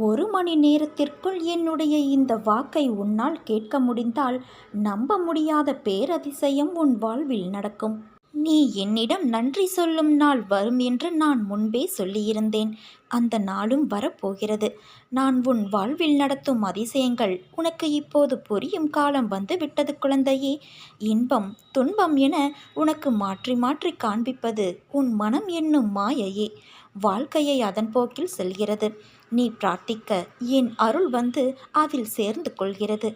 ஒரு மணி நேரத்திற்குள் என்னுடைய இந்த வாக்கை உன்னால் கேட்க முடிந்தால் நம்ப முடியாத பேரதிசயம் உன் வாழ்வில் நடக்கும். நீ என்னிடம் நன்றி சொல்லும் நாள் வரும் என்று நான் முன்பே சொல்லியிருந்தேன். அந்த நாளும் வரப்போகிறது. நான் உன் வாழ்வில் நடத்தும் அதிசயங்கள் உனக்கு இப்போது புரியும் காலம் வந்து விட்டது குழந்தையே. இன்பம் துன்பம் என உனக்கு மாற்றி மாற்றி காண்பிப்பது உன் மனம் என்னும் மாயையே. வாழ்க்கையை அதன் போக்கில் செல்கிறது. நீ பிரார்த்திக்க என் அருள் வந்து அதில் சேர்ந்து கொள்கிறது.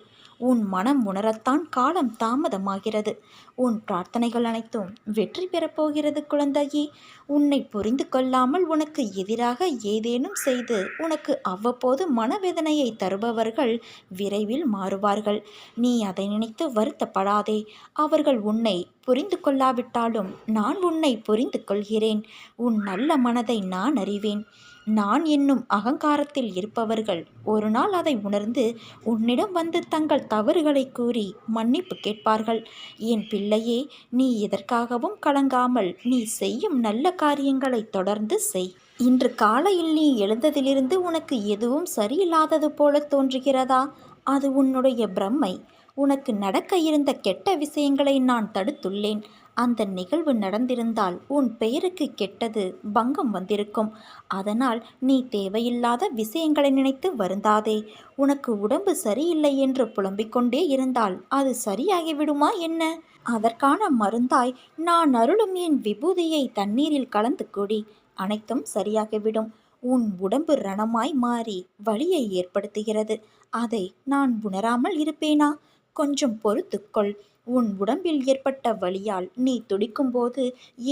உன் மனம் உணரத்தான் காலம் தாமதமாகிறது. உன் பிரார்த்தனைகள் அனைத்தும் வெற்றி பெறப்போகிறது குழந்தையே. உன்னை புரிந்து கொள்ளாமல் உனக்கு எதிராக ஏதேனும் செய்து உனக்கு அவ்வப்போது மனவேதனையை தருபவர்கள் விரைவில் மாறுவார்கள். நீ அதை நினைத்து வருத்தப்படாதே. அவர்கள் உன்னை புரிந்து கொள்ளாவிட்டாலும் நான் உன்னை புரிந்து கொள்கிறேன் உன் நல்ல மனதை நான் அறிவேன். நான் என்னும் அகங்காரத்தில் இருப்பவர்கள் ஒரு நாள் அதை உணர்ந்து உன்னிடம் வந்து தங்கள் தவறுகளை கூறி மன்னிப்பு கேட்பார்கள். என் பிள்ளையே நீ எதற்காகவும் கலங்காமல் நீ செய்யும் நல்ல காரியங்களை தொடர்ந்து செய். இன்று காலையில் நீ எழுந்ததிலிருந்து உனக்கு எதுவும் சரியில்லாதது போல தோன்றுகிறதா? அது உன்னுடைய பிரம்மை. உனக்கு நடக்க இருந்த கெட்ட விஷயங்களை நான் தடுத்துள்ளேன். அந்த நிகழ்வு நடந்திருந்தால் உன் பெயருக்கு கெட்டது பங்கம் வந்திருக்கும். அதனால் நீ தேவையில்லாத விஷயங்களை நினைத்து வருந்தாதே. உனக்கு உடம்பு சரியில்லை என்று புலம்பிக் கொண்டே இருந்தால் அது சரியாகிவிடுமா என்ன? அதற்கான மருந்தாய் நான் அருளும் என் விபூதியை தண்ணீரில் கலந்து கொடி. அனைத்தும் சரியாகிவிடும். உன் உடம்பு ரணமாய் மாறி வலியை ஏற்படுத்துகிறது. அதை நான் உணராமல் இருப்பேனா? கொஞ்சம் பொறுத்துக்கொள். உன் உடம்பில் ஏற்பட்ட வலியால் நீ துடிக்கும்போது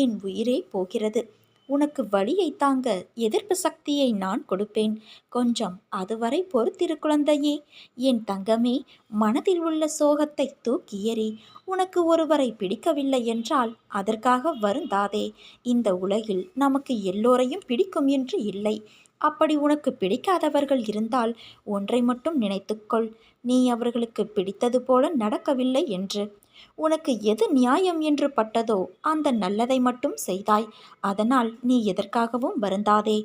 என் உயிரே போகிறது. உனக்கு வலியை தாங்க எதிர்ப்பு சக்தியை நான் கொடுப்பேன். கொஞ்சம் அதுவரை பொறுத்திரு குழந்தையே. என் தங்கமே மனதில் உள்ள சோகத்தை தூக்கி எறி உனக்கு ஒருவரை பிடிக்கவில்லை என்றால் அதற்காக வருந்தாதே. இந்த உலகில் நமக்கு எல்லோரையும் பிடிக்கும் என்று இல்லை. அப்படி உனக்கு பிடிக்காதவர்கள் இருந்தால் ஒன்றை மட்டும் நினைத்துக்கொள். நீ அவர்களுக்கு பிடித்தது போல நடக்கவில்லை என்று உனக்கு எது நியாயம் என்று பட்டதோ அந்த நல்லதை மட்டும் செய்தாய். அதனால் நீ எதற்காகவும் வருந்தாதே.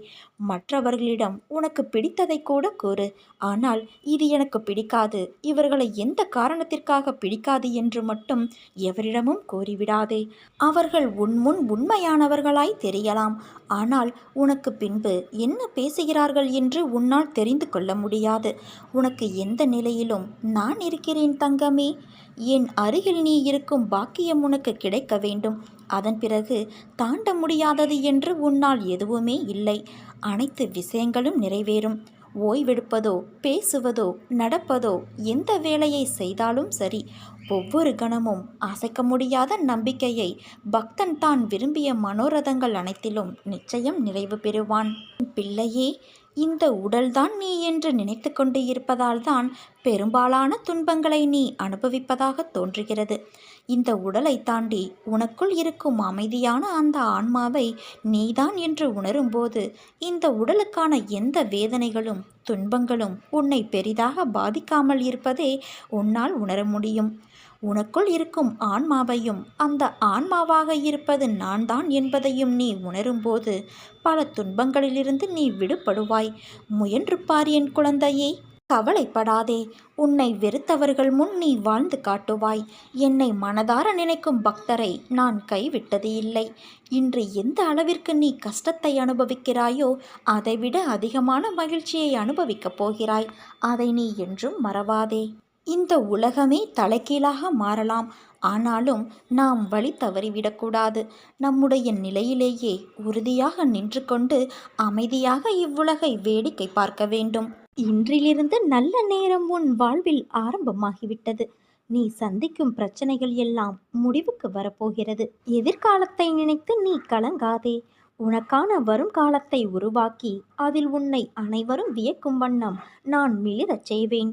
மற்றவர்களிடம் உனக்கு பிடித்ததை கூட கூறு. ஆனால் இது எனக்கு பிடிக்காது. இவர்களை எந்த காரணத்திற்காக பிடிக்காது என்று மட்டும் எவரிடமும் கூறிவிடாதே. அவர்கள் உன்முன் உண்மையானவர்களாய் தெரியலாம். ஆனால் உனக்கு பின்பு என்ன பேசுகிறார்கள் என்று உன்னால் தெரிந்து கொள்ள முடியாது. உனக்கு எந்த நிலையிலும் நான் இருக்கிறேன் தங்கமே. என் அருகில் நீ இருக்கும் பாக்கியம் உனக்கு கிடைக்க வேண்டும். அதன் பிறகு தாண்ட முடியாதது என்று உன்னால் எதுவுமே இல்லை. அனைத்து விஷயங்களும் நிறைவேறும். ஓய்வெடுப்பதோ பேசுவதோ நடப்பதோ எந்த வேலையை செய்தாலும் சரி ஒவ்வொரு கணமும் அசைக்க முடியாத நம்பிக்கையை பக்தன் தான் விரும்பிய மனோரதங்கள் அனைத்திலும் நிச்சயம் நிறைவு பெறுவான். பிள்ளையே இந்த உடல்தான் நீ என்று நினைத்து கொண்டு இருப்பதால்தான் பெரும்பாலான துன்பங்களை நீ அனுபவிப்பதாக தோன்றுகிறது. இந்த உடலை தாண்டி உனக்குள் இருக்கும் அமைதியான அந்த ஆன்மாவை நீதான் என்று உணரும்போது இந்த உடலுக்கான எந்த வேதனைகளும் துன்பங்களும் உன்னை பெரிதாக பாதிக்காமல் இருப்பதே உன்னால் உணர முடியும். உனக்குள் இருக்கும் ஆன்மாவையும் அந்த ஆன்மாவாக இருப்பது நான் தான் என்பதையும் நீ உணரும்போது பல துன்பங்களிலிருந்து நீ விடுபடுவாய். முயன்று பார் என் குழந்தையே கவலைப்படாதே. உன்னை வெறுத்தவர்கள் முன் நீ வாழ்ந்து காட்டுவாய். என்னை மனதார நினைக்கும் பக்தரை நான் கைவிட்டது இல்லை. இன்று எந்த அளவிற்கு நீ கஷ்டத்தை அனுபவிக்கிறாயோ அதைவிட அதிகமான மகிழ்ச்சியை அனுபவிக்கப் போகிறாய். அதை நீ என்றும் மறவாதே. இந்த உலகமே தலைகீழாக மாறலாம். ஆனாலும் நாம் வழி தவறிவிடக்கூடாது. நம்முடைய நிலையிலேயே உறுதியாக நின்று கொண்டு அமைதியாக இவ்வுலகை வேடிக்கை பார்க்க வேண்டும். இன்றிலிருந்து நல்ல நேரம் உன் வாழ்வில் ஆரம்பமாகிவிட்டது. நீ சந்திக்கும் பிரச்சனைகள் எல்லாம் முடிவுக்கு வரப்போகிறது. எதிர்காலத்தை நினைத்து நீ கலங்காதே. உனக்கான வருங்காலத்தை உருவாக்கி அதில் உன்னை அனைவரும் வியக்கும் வண்ணம் நான் மிளிரச் செய்வேன்.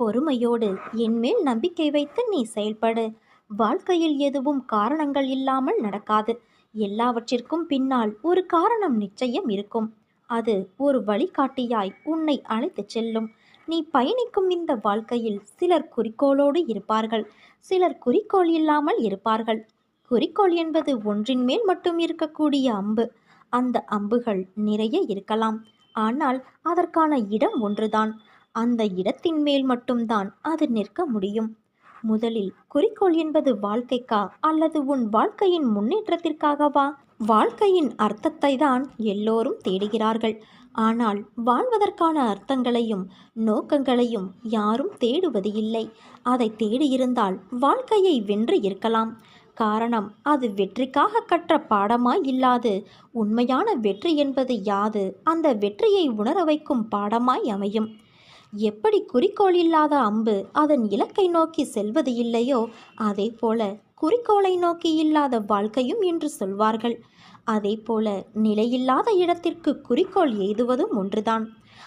பொறுமையோடு என்மேல் நம்பிக்கை வைத்து நீ செயல்படு. வாழ்க்கையில் எதுவும் காரணங்கள் இல்லாமல் நடக்காது. எல்லாவற்றிற்கும் பின்னால் ஒரு காரணம் நிச்சயம் இருக்கும். அது ஒரு வழிகாட்டியாய் உன்னை அழைத்துச் செல்லும். நீ பயணிக்கும் இந்த வாழ்க்கையில் சிலர் குறிக்கோளோடு இருப்பார்கள். சிலர் குறிக்கோள் இல்லாமல் இருப்பார்கள். குறிக்கோள் என்பது ஒன்றின் மேல் மட்டும் இருக்கக்கூடிய அம்பு. அந்த அம்புகள் நிறைய இருக்கலாம். ஆனால் அதற்கான இடம் ஒன்றுதான். அந்த இடத்தின் மேல் மட்டும்தான் அது நிற்க முடியும். முதலில் குறிக்கோள் என்பது வாழ்க்கைக்கா அல்லது உன் வாழ்க்கையின் முன்னேற்றத்திற்காகவா? வாழ்க்கையின் அர்த்தத்தை தான் எல்லோரும் தேடுகிறார்கள். ஆனால் வாழ்வதற்கான அர்த்தங்களையும் நோக்கங்களையும் யாரும் தேடுவது இல்லை அதை தேடியிருந்தால் வாழ்க்கையை வென்று இருக்கலாம். காரணம் அது வெற்றிக்காக கற்ற பாடமாய் இல்லாது உண்மையான வெற்றி என்பது யாது அந்த வெற்றியை உணர வைக்கும் பாடமாய் அமையும். எப்படி குறிக்கோள் இல்லாத அம்பு அதன் இலக்கை நோக்கி செல்வது இல்லையோ அதே போல குறிக்கோளை நோக்கி இல்லாத வாழ்க்கையும் என்று சொல்வார்கள். அதே போல நிலையில்லாத இடத்திற்கு குறிக்கோள் எய்துவதும் ஒன்றுதான்.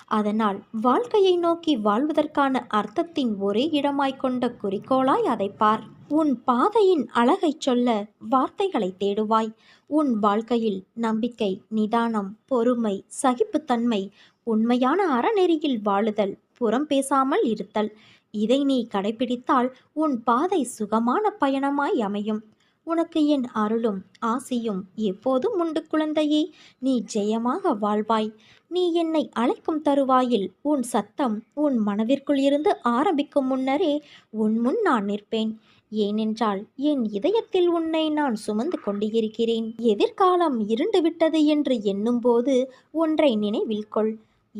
அதனால் வாழ்க்கையை நோக்கி வாழ்வதற்கான அர்த்தத்தின் ஒரே இடமாய் கொண்ட குறிக்கோளாய் அதை பார். உன் பாதையின் அழகைச் சொல்ல வார்த்தைகளை தேடுவாய். உன் வாழ்க்கையில் நம்பிக்கை நிதானம் பொறுமை சகிப்புத்தன்மை உண்மையான அறநெறியில் வாழுதல் புறம் பேசாமல் இருத்தல். இதை நீ கடைபிடித்தால் உன் பாதை சுகமான பயணமாய் அமையும். உனக்கு என் அருளும் ஆசியும் எப்போதும் உண்டு குழந்தையே நீ ஜெயமாக வாழ்வாய். நீ என்னை அழைக்கும் தருவாயில் உன் சத்தம் உன் மனதிற்குள் இருந்து ஆரம்பிக்கும் முன்னரே உன் முன் நான் நிற்பேன். ஏனென்றால் என் இதயத்தில் உன்னை நான் சுமந்து கொண்டிருக்கிறேன். எதிர்காலம் இருண்டு விட்டது என்று எண்ணும்போது ஒன்றை நினைவில் கொள்.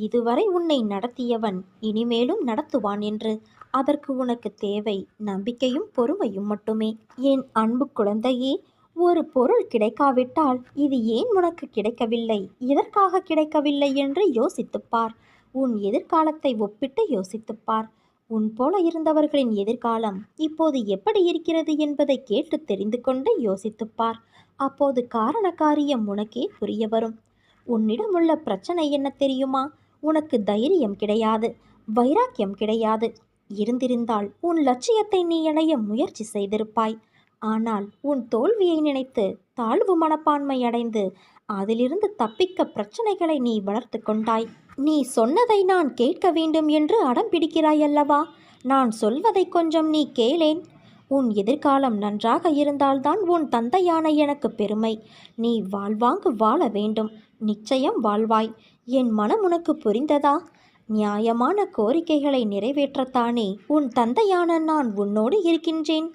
இதுவரை உன்னை நடத்தியவன் இனிமேலும் நடத்துவான் என்று. அதற்கு உனக்கு தேவை நம்பிக்கையும் பொறுமையும் மட்டுமே. என் அன்பு குழந்தையே ஒரு பொருள் கிடைக்காவிட்டால் இது ஏன் உனக்கு கிடைக்கவில்லை? எதற்காக கிடைக்கவில்லை என்று யோசித்துப்பார் உன் எதிர்காலத்தை ஒப்பிட்டு யோசித்துப்பார் உன் போல இருந்தவர்களின் எதிர்காலம் இப்போது எப்படி இருக்கிறது என்பதை கேட்டு தெரிந்து கொண்டு யோசித்துப்பார் அப்போது காரண காரியம் உனக்கே புரிய வரும். உன்னிடம் உள்ள பிரச்சனை என்ன தெரியுமா? உனக்கு தைரியம் கிடையாது வைராக்கியம் கிடையாது. இருந்திருந்தால் உன் லட்சியத்தை நீ அடைய முயற்சி செய்திருப்பாய். ஆனால் உன் தோல்வியை நினைத்து தாழ்வு மனப்பான்மை அடைந்து அதிலிருந்து தப்பிக்க பிரச்சனைகளை நீ வளர்த்து கொண்டாய். நீ சொன்னதை நான் கேட்க வேண்டும் என்று அடம் பிடிக்கிறாய் அல்லவா? நான் சொல்வதை கொஞ்சம் நீ கேளேன். உன் எதிர்காலம் நன்றாக இருந்தால்தான் உன் தந்தையான எனக்கு பெருமை. நீ வாழ்வாங்கு வாழ வேண்டும். நிச்சயம் வாழ்வாய். என் மனம் உனக்கு புரிந்ததா? நியாயமான கோரிக்கைகளை நிறைவேற்றத்தானே? உன் தந்தையான நான் உன்னோடு இருக்கின்றேன்.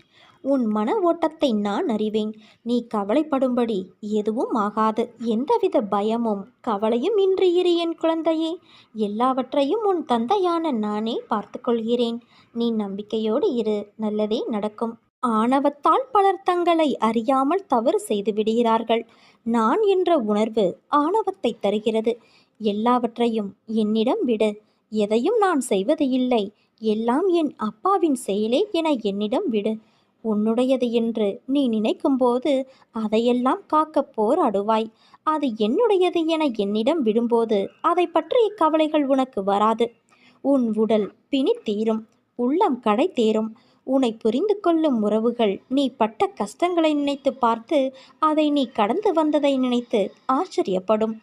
உன் மன ஓட்டத்தை நான் அறிவேன். நீ கவலைப்படும்படி எதுவும் ஆகாது. எந்தவித பயமும் கவலையும் இன்றி இரு என் குழந்தையே. எல்லாவற்றையும் உன் தந்தையான நானே பார்த்துக்கொள்கிறேன். நீ நம்பிக்கையோடு இரு. நல்லதே நடக்கும். ஆணவத்தால் பலர் தங்களை அறியாமல் தவறு செய்து விடுகிறார்கள். நான் என்ற உணர்வு ஆணவத்தை தருகிறது. எல்லாவற்றையும் என்னிடம் விடு. எதையும் நான் செய்வது இல்லை எல்லாம் என் அப்பாவின் செயலே என என்னிடம் விடு. உன்னுடையது என்று நீ நினைக்கும்போது அதையெல்லாம் காக்க போராடுவாய் அது என்னுடையது என என்னிடம் விடும்போது அதை பற்றிய கவலைகள் உனக்கு வராது. உன் உடல் பிணி தீரும். உள்ளம் கடை தேரும். உன்னை புரிந்து கொள்ளும் உறவுகள் நீ பட்ட கஷ்டங்களை நினைத்து பார்த்து அதை நீ கடந்து வந்ததை நினைத்து ஆச்சரியப்படும்.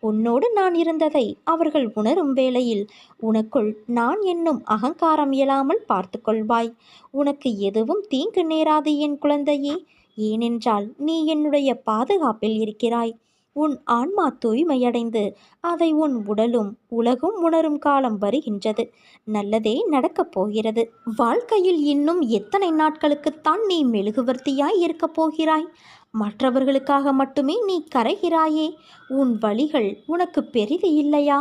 உன்னோடு நான் இருந்ததை அவர்கள் உணரும் வேளையில் உனக்குள் நான் என்னும் அகங்காரம் இயலாமல் பார்த்து கொள்வாய். உனக்கு எதுவும் தீங்கு நேராது என் குழந்தையே. ஏனென்றால் நீ என்னுடைய பாதுகாப்பில் இருக்கிறாய். உன் ஆன்மா தூய்மையடைந்து அதை உன் உடலும் உலகும் உணரும் காலம் வருகின்றது. நல்லதே நடக்கப் போகிறது. வாழ்க்கையில் இன்னும் எத்தனை நாட்களுக்குத்தான் நீ மெழுகுவர்த்தியாய் இருக்கப் போகிறாய்? மற்றவர்களுக்காக மட்டுமே நீ கரைகிறாயே உன் வழிகள் உனக்கு பெரிது இல்லையா?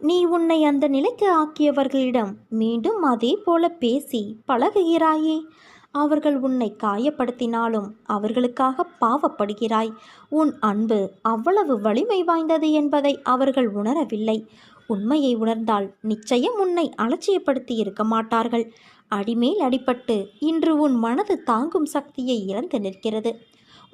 நீ உன்னை அந்த நிலைக்கு ஆக்கியவர்களிடம் மீண்டும் அதே போல பேசி பழகுகிறாயே. அவர்கள் உன்னை காயப்படுத்தினாலும் அவர்களுக்காக பாவப்படுகிறாய். உன் அன்பு அவ்வளவு வலிமை வாய்ந்தது என்பதை அவர்கள் உணரவில்லை. உண்மையை உணர்ந்தால் நிச்சயம் உன்னை அலட்சியப்படுத்தி இருக்க மாட்டார்கள். அடிமேல் அடிபட்டு இன்று உன் மனது தாங்கும் சக்தியை இழந்து நிற்கிறது.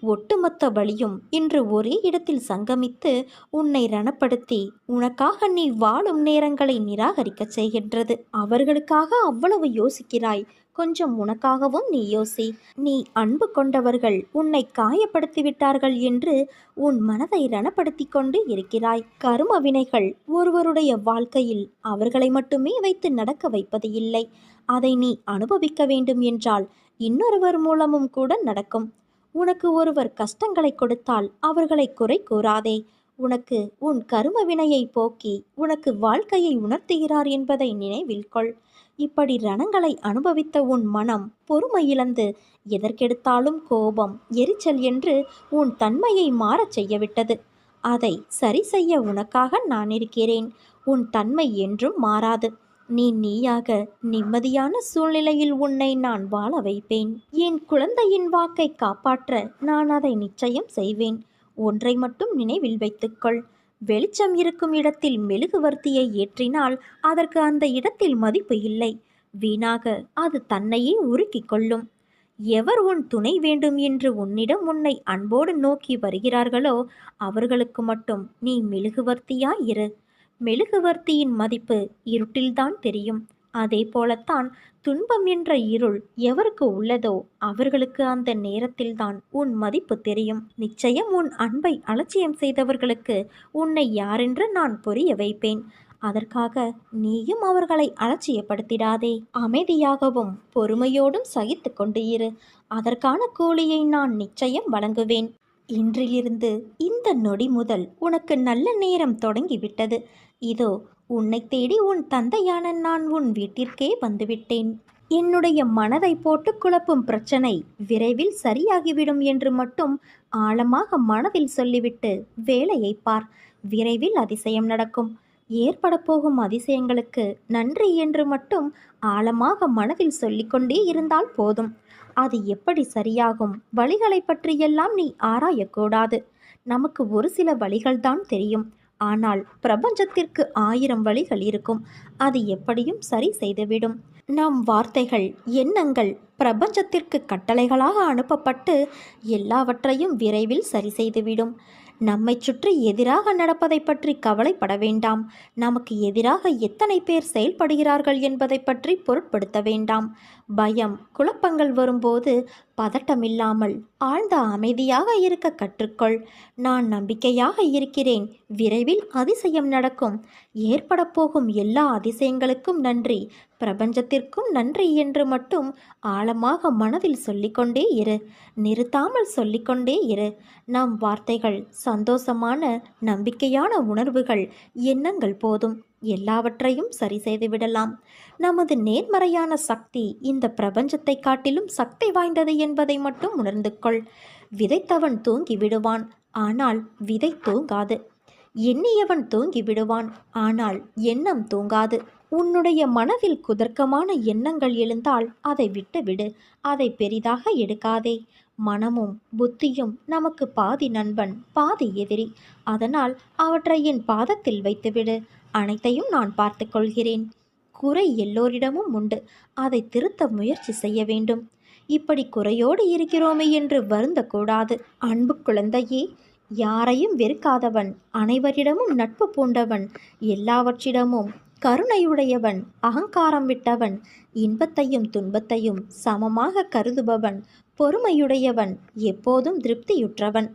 ஒட்டுமொத்த வழியும் இன்று ஒரே இடத்தில் சங்கமித்து உன்னை ரணப்படுத்தி உனக்காக நீ வாழும் நேரங்களை நிராகரிக்கச் செய்கின்றது. அவர்களுக்காக அவ்வளவு யோசிக்கிறாய். கொஞ்சம் உனக்காகவும் நீ யோசி. நீ அன்பு கொண்டவர்கள் உன்னை காயப்படுத்தி விட்டார்கள் என்று உன் மனதை ரணப்படுத்தி கொண்டு இருக்கிறாய். கரும வினைகள் ஒருவருடைய வாழ்க்கையில் அவர்களை மட்டுமே வைத்து நடக்க வைப்பது இல்லை. அதை நீ அனுபவிக்க வேண்டும் என்றால் இன்னொருவர் மூலமும் கூட நடக்கும். உனக்கு ஒருவர் கஷ்டங்களை கொடுத்தால் அவர்களை குறை கூறாதே. உனக்கு உன் கரும வினையை போக்கி உனக்கு வாழ்க்கையை உணர்த்துகிறார் என்பதை நினைவில் கொள். இப்படி ரணங்களை அனுபவித்த உன் மனம் பொறுமை இழந்து எதற்கெடுத்தாலும் கோபம் எரிச்சல் என்று உன் தன்மையை மாறச் செய்யவிட்டது. அதை சரி செய்ய உனக்காக நான் இருக்கிறேன். உன் தன்மை என்றும் மாறாது. நீ நீயாக நிம்மதியான சூழ்நிலையில் உன்னை நான் வாழ வைப்பேன். என் குழந்தையின் வாக்கை காப்பாற்ற நான் அதை நிச்சயம் செய்வேன். ஒன்றை மட்டும் நினைவில் வைத்துக்கொள். வெளிச்சம் இருக்கும் இடத்தில் மெழுகுவர்த்தியை ஏற்றினால் அதற்கு அந்த இடத்தில் மதிப்பு இல்லை. வீணாக அது தன்னையே உருக்கிக் கொள்ளும். எவர் உன் துணை வேண்டும் என்று உன்னிடம் உன்னை அன்போடு நோக்கி வருகிறார்களோ அவர்களுக்கு மட்டும் நீ மெழுகுவர்த்தியாய் இரு. மெழுகுவர்த்தியின் மதிப்பு இருட்டில்தான் தெரியும். அதே போலத்தான் துன்பம் என்ற இருள் எவருக்கு உள்ளதோ அவர்களுக்கு அந்த நேரத்தில்தான் உன் மதிப்பு தெரியும். நிச்சயம் உன் அன்பை அலட்சியம் செய்தவர்களுக்கு உன்னை யாரென்று நான் புரிய வைப்பேன். அதற்காக நீயும் அவர்களை அலட்சியப்படுத்திடாதே. அமைதியாகவும் பொறுமையோடும் சகித்து கொண்டு இரு. அதற்கான கூலியை நான் நிச்சயம் வழங்குவேன். இன்றிலிருந்து இந்த நொடி முதல் உனக்கு நல்ல நேரம் தொடங்கிவிட்டது. இதோ உன்னை தேடி உன் தந்தையான நான் உன் வீட்டிற்கே வந்துவிட்டேன். என்னுடைய மனதை போட்டு குழப்பும் பிரச்சனை விரைவில் சரியாகிவிடும் என்று மட்டும் ஆழமாக மனதில் சொல்லிவிட்டு வேலையை பார். விரைவில் அதிசயம் நடக்கும். ஏற்பட போகும் அதிசயங்களுக்கு நன்றி என்று மட்டும் ஆழமாக மனதில் சொல்லிக்கொண்டே இருந்தால் போதும். அது எப்படி சரியாகும்? வழிகளை பற்றியெல்லாம் நீ ஆராயக்கூடாது. நமக்கு ஒரு சில வழிகள்தான் தெரியும். ஆனால் பிரபஞ்சத்திற்கு ஆயிரம் வழிகள் இருக்கும். அது எப்படியும் சரி செய்துவிடும். நம் வார்த்தைகள் எண்ணங்கள் பிரபஞ்சத்திற்கு கட்டளைகளாக அனுப்பப்பட்டு எல்லாவற்றையும் விரைவில் சரி செய்துவிடும். நம்மை சுற்றி எதிராக நடப்பதை பற்றி கவலைப்பட வேண்டாம். நமக்கு எதிராக எத்தனை பேர் செயல்படுகிறார்கள் என்பதை பற்றி பொருட்படுத்த வேண்டாம். பயம் குழப்பங்கள் வரும்போது பதட்டமில்லாமல் ஆழ்ந்த அமைதியாக இருக்க கற்றுக்கொள். நான் நம்பிக்கையாக இருக்கிறேன். விரைவில் அதிசயம் நடக்கும். ஏற்பட போகும் எல்லா அதிசயங்களுக்கும் நன்றி. பிரபஞ்சத்திற்கும் நன்றி என்று மட்டும் ஆழமாக மனதில் சொல்லிக்கொண்டே இரு. நிறுத்தாமல் சொல்லிக்கொண்டே இரு. நம் வார்த்தைகள் சந்தோஷமான நம்பிக்கையான உணர்வுகள் எண்ணங்கள் போதும். எல்லாவற்றையும் சரி செய்து விடலாம். நமது நேர்மறையான சக்தி இந்த பிரபஞ்சத்தை காட்டிலும் சக்தி வாய்ந்தது என்பதை மட்டும் உணர்ந்து கொள். விதைத்தவன் தூங்கி விடுவான் ஆனால் விதை தூங்காது. எண்ணியவன் தூங்கி விடுவான் ஆனால் எண்ணம் தூங்காது. உன்னுடைய மனதில் குதர்க்கமான எண்ணங்கள் எழுந்தால் அதை விட்டுவிடு அதை பெரிதாக எடுக்காதே. மனமும் புத்தியும் நமக்கு பாதி நண்பன் பாதி எதிரி. அதனால் அவற்றை என் பாதத்தில் வைத்துவிடு. அனைத்தையும் நான் பார்த்து கொள்கிறேன். குறை எல்லோரிடமும் உண்டு. அதை திருத்த முயற்சி செய்ய வேண்டும். இப்படி குறையோடு இருக்கிறோமே என்று வருந்தக்கூடாது. அன்பு குழந்தையே யாரையும் வெறுக்காதவன் அனைவரிடமும் நட்பு பூண்டவன் எல்லாவற்றிடமும் கருணையுடையவன் அகங்காரம் விட்டவன் இன்பத்தையும் துன்பத்தையும் சமமாக கருதுபவன் பொறுமையுடையவன் எப்போதும் திருப்தியுற்றவன்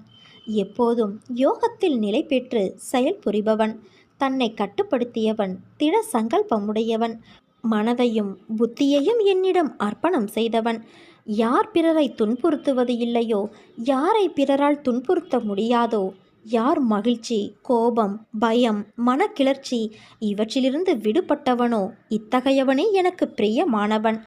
எப்போதும் யோகத்தில் நிலை பெற்று செயல் புரிபவன் தன்னை கட்டுப்படுத்தியவன் திட சங்கல்பமுடையவன். மனதையும் புத்தியையும் என்னிடம் அர்ப்பணம் செய்தவன். யார் பிறரை துன்புறுத்துவது இல்லையோ யாரை பிறரால் துன்புறுத்த முடியாதோ யார் மகிழ்ச்சி கோபம் பயம் மனக்கிளர்ச்சி இவற்றிலிருந்து விடுபட்டவனோ இத்தகையவனே எனக்கு பிரியமானவன்.